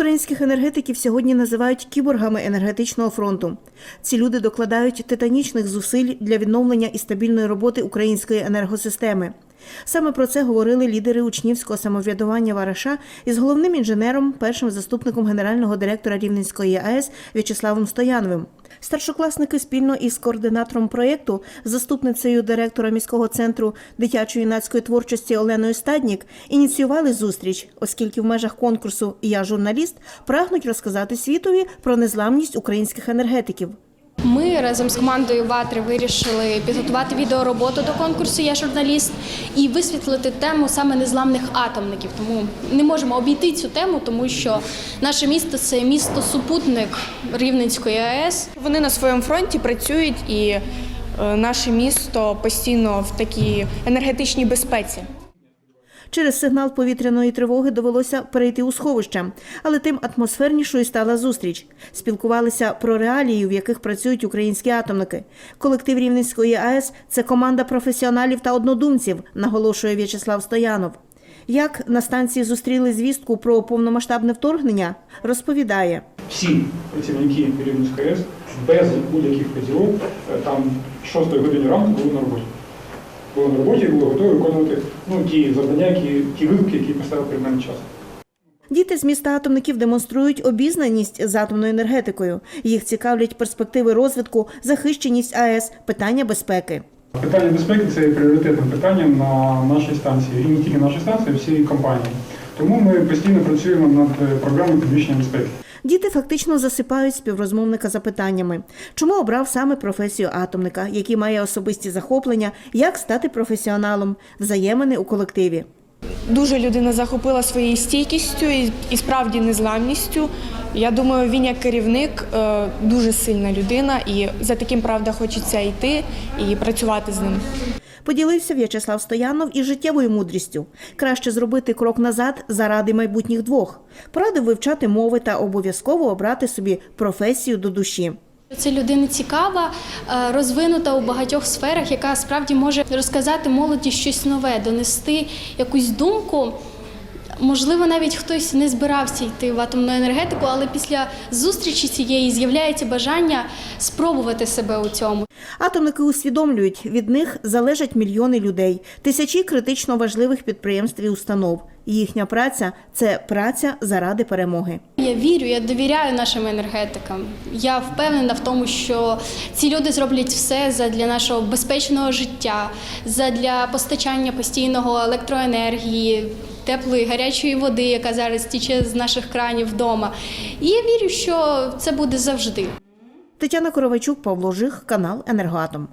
Українських енергетиків сьогодні називають кіборгами енергетичного фронту. Ці люди докладають титанічних зусиль для відновлення і стабільної роботи української енергосистеми. Саме про це говорили лідери учнівського самоврядування Вараша із головним інженером, першим заступником генерального директора Рівненської АЕС В'ячеславом Стояновим. Старшокласники спільно із координатором проєкту, заступницею директора міського центру дитячої юнацької творчості Оленою Стаднік, ініціювали зустріч, оскільки в межах конкурсу Я журналіст прагнуть розказати світові про незламність українських енергетиків. Ми разом з командою Ватри вирішили підготувати відеороботу до конкурсу Я журналіст і висвітлити тему саме незламних атомників. Тому не можемо обійти цю тему, тому що наше місто це місто супутник Рівненської АЕС. Вони на своєму фронті працюють, і е, наше місто постійно в такій енергетичній безпеці. Через сигнал повітряної тривоги довелося перейти у сховище, але тим атмосфернішою стала зустріч. Спілкувалися про реалії, в яких працюють українські атомники. Колектив Рівненської АЕС це команда професіоналів та однодумців, наголошує В'ячеслав Стоянов. Як на станції зустріли звістку про повномасштабне вторгнення, розповідає. всі працівники Рівненської АЕС без будь-яких поділок е, там 6 годині ранку були на роботі. Були на роботі були готові виконувати ну, ті завдання, які, ті виклики, які поставив перед мене час. Діти з міста атомників демонструють обізнаність з атомною енергетикою. Їх цікавлять перспективи розвитку, захищеність АЕС, питання безпеки. Питання безпеки це є пріоритетним питанням на нашій станції, і не тільки нашій станції, а всієї компанії. Тому ми постійно працюємо над е, програмою підвищення безпеки. Діти фактично засипають співрозмовника запитаннями, чому обрав саме професію атомника, який має особисті захоплення, як стати професіоналом, взаємини у колективі. Дуже людина захопила своєю стійкістю і, справді незламністю. Я думаю, він як керівник е, дуже сильна людина, і за таким правда хочеться йти і працювати з ним. Поділився В'ячеслав Стоянов і життєвою мудрістю. Краще зробити крок назад заради майбутніх двох. Порадив вивчати мови та обов'язково обрати собі професію до душі. Це людина цікава, е, розвинута у багатьох сферах, яка справді може розказати молоді щось нове, донести якусь думку. Можливо, навіть хтось не збирався йти в атомну енергетику, але після зустрічі цієї з'являється бажання спробувати себе у цьому. Атомники усвідомлюють, від них залежать мільйони людей, тисячі критично важливих підприємств і установ. Їхня праця це праця заради перемоги. Я вірю, я довіряю нашим енергетикам. Я впевнена в тому, що ці люди зроблять все для нашого безпечного життя, для постачання постійного електроенергії, теплої гарячої води, яка зараз тіче з наших кранів вдома. І я вірю, що це буде завжди. Тетяна Коровайчук, Павло Жих, канал Енергоатом.